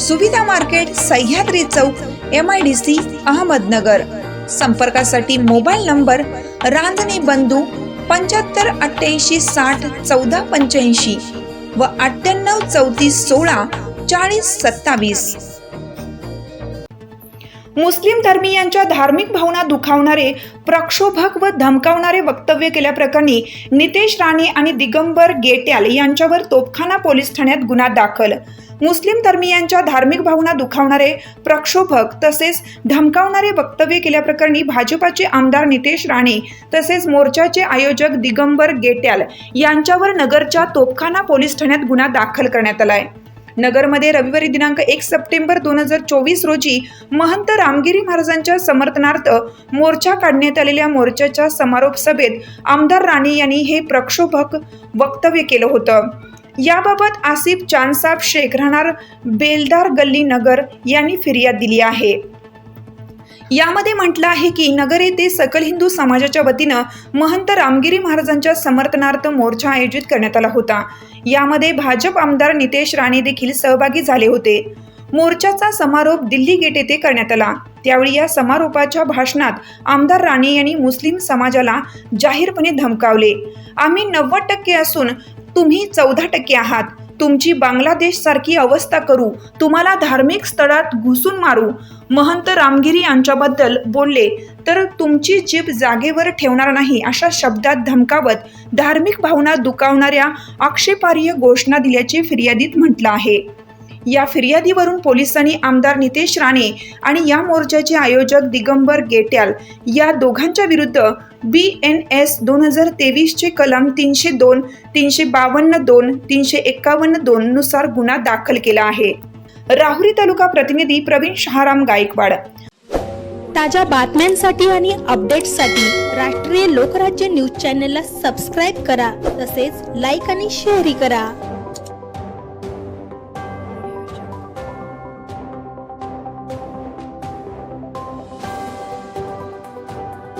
सुविधा market Sahyadri Chowk M I D C Ahmednagar. संपर्कासाठी mobile number Ranjane बंधू पंच्याहत्तर अठ्ठ्याऐंशी साठ चौदा पंच्याऐंशी व अठ्ठ्याण्णव चौतीस सोळा चाळीस सत्तावीस. मुस्लिम धर्मीयांच्या धार्मिक भावना दुखावणारे प्रक्षोभक व धमकावणारे वक्तव्य केल्याप्रकरणी नितेश राणे आणि दिगंबर गेट्याल यांच्यावर तोपखाना पोलीस ठाण्यात गुन्हा दाखल. मुस्लिम धर्मीयांच्या धार्मिक भावना दुखावणारे प्रक्षोभक तसेच धमकावणारे वक्तव्य केल्याप्रकरणी भाजपाचे आमदार नितेश राणे तसेच मोर्चाचे आयोजक दिगंबर गेट्याल यांच्यावर नगरच्या तोपखाना पोलीस ठाण्यात गुन्हा दाखल करण्यात आलाय. नगरमध्ये रविवारी दिनांक एक सप्टेंबर दोन हजार चोवीस रोजी महंत रामगिरी महाराजांच्या समर्थनार्थ मोर्चा काढण्यात आलेल्या मोर्चाच्या समारोप सभेत आमदार राणे यांनी हे प्रक्षोभक वक्तव्य केलं होतं. याबाबत आसिफ चांदसाब शेख राहणार बेलदार गल्ली नगर यांनी फिर्याद दिली आहे. यामध्ये म्हटलं आहे की नगर येथे सकल हिंदू समाजाच्या वतीनं महंत रामगिरी महाराजांच्या समर्थनार्थ मोर्चा आयोजित करण्यात आला होता. यामध्ये भाजप आमदार नितेश राणे देखील सहभागी झाले होते. मोर्चाचा समारोप दिल्ली गेट येथे करण्यात आला. त्यावेळी या समारोपाच्या भाषणात आमदार राणे यांनी मुस्लिम समाजाला जाहीरपणे धमकावले. आम्ही नव्वद टक्के असून तुम्ही चौदा टक्के आहात. तुमची बांगलादेश सारखी अवस्था करू. तुम्हाला धार्मिक स्थळात घुसून मारू. महंत रामगिरी यांच्याबद्दल बोलले तर तुमची जीभ जागेवर ठेवणार नाही अशा शब्दात धमकावत धार्मिक भावना दुखावणाऱ्या आक्षेपार्ह घोषणा दिल्याचे फिर्यादीत म्हटलं आहे. या फिर्यादीवरून पोलिसांनी आमदार नितेश राणे आणि या मोर्चाचे आयोजक दिगंबर गेट्याल या दोघांच्या विरुद्ध बी एन एस दोन हजार तेवीसचे कलम तीनशे दोन तीनशे बावन्न दोन तीनशे एकावन्न दोन नुसार गुन्हा दाखल केला आहे. राहुरी तालुका प्रतिनिधी प्रवीण शहाराम गायकवाड. ताज्या बातम्यांसाठी आणि अपडेट्ससाठी राष्ट्रीय लोकराज्य न्यूज चॅनलला सबस्क्राईब करा तसेच लाईक आणि शेअरही करा.